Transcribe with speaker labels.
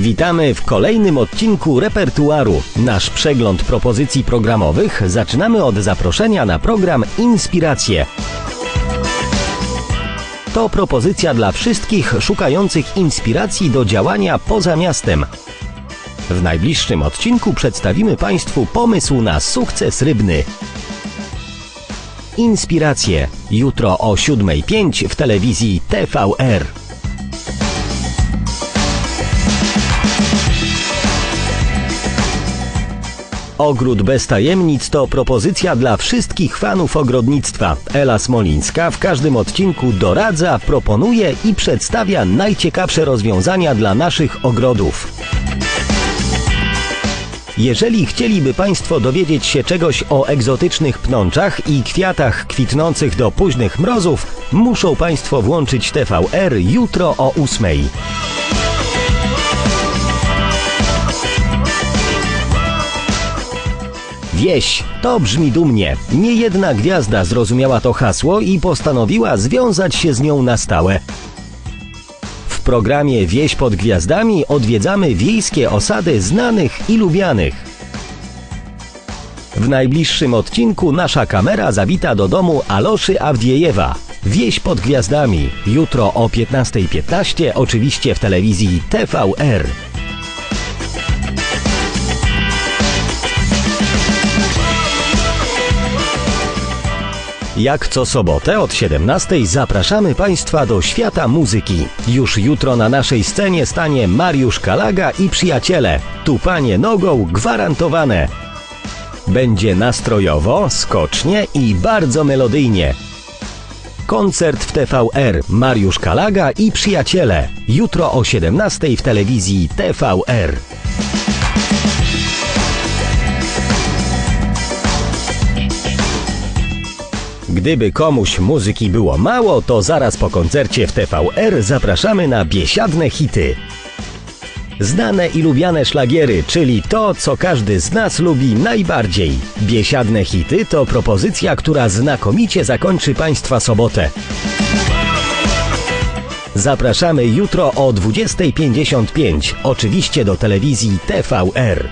Speaker 1: Witamy w kolejnym odcinku repertuaru. Nasz przegląd propozycji programowych zaczynamy od zaproszenia na program Inspiracje. To propozycja dla wszystkich szukających inspiracji do działania poza miastem. W najbliższym odcinku przedstawimy Państwu pomysł na sukces rybny. Inspiracje jutro o 7.05 w telewizji TVR. Ogród bez tajemnic to propozycja dla wszystkich fanów ogrodnictwa. Ela Smolińska w każdym odcinku doradza, proponuje i przedstawia najciekawsze rozwiązania dla naszych ogrodów. Jeżeli chcieliby Państwo dowiedzieć się czegoś o egzotycznych pnączach i kwiatach kwitnących do późnych mrozów, muszą Państwo włączyć TVR jutro o 8. Wieś, to brzmi dumnie. Nie jedna gwiazda zrozumiała to hasło i postanowiła związać się z nią na stałe. W programie Wieś pod Gwiazdami odwiedzamy wiejskie osady znanych i lubianych. W najbliższym odcinku nasza kamera zawita do domu Aloszy Awdiejewa. Wieś pod Gwiazdami. Jutro o 15.15 oczywiście w telewizji TVR. Jak co sobotę od 17 zapraszamy Państwa do świata muzyki. Już jutro na naszej scenie stanie Mariusz Kalaga i przyjaciele. Tupanie nogą gwarantowane. Będzie nastrojowo, skocznie i bardzo melodyjnie. Koncert w TVR Mariusz Kalaga i przyjaciele. Jutro o 17 w telewizji TVR. Gdyby komuś muzyki było mało, to zaraz po koncercie w TVR zapraszamy na biesiadne hity. Znane i lubiane szlagiery, czyli to, co każdy z nas lubi najbardziej. Biesiadne hity to propozycja, która znakomicie zakończy Państwa sobotę. Zapraszamy jutro o 20.55, oczywiście do telewizji TVR.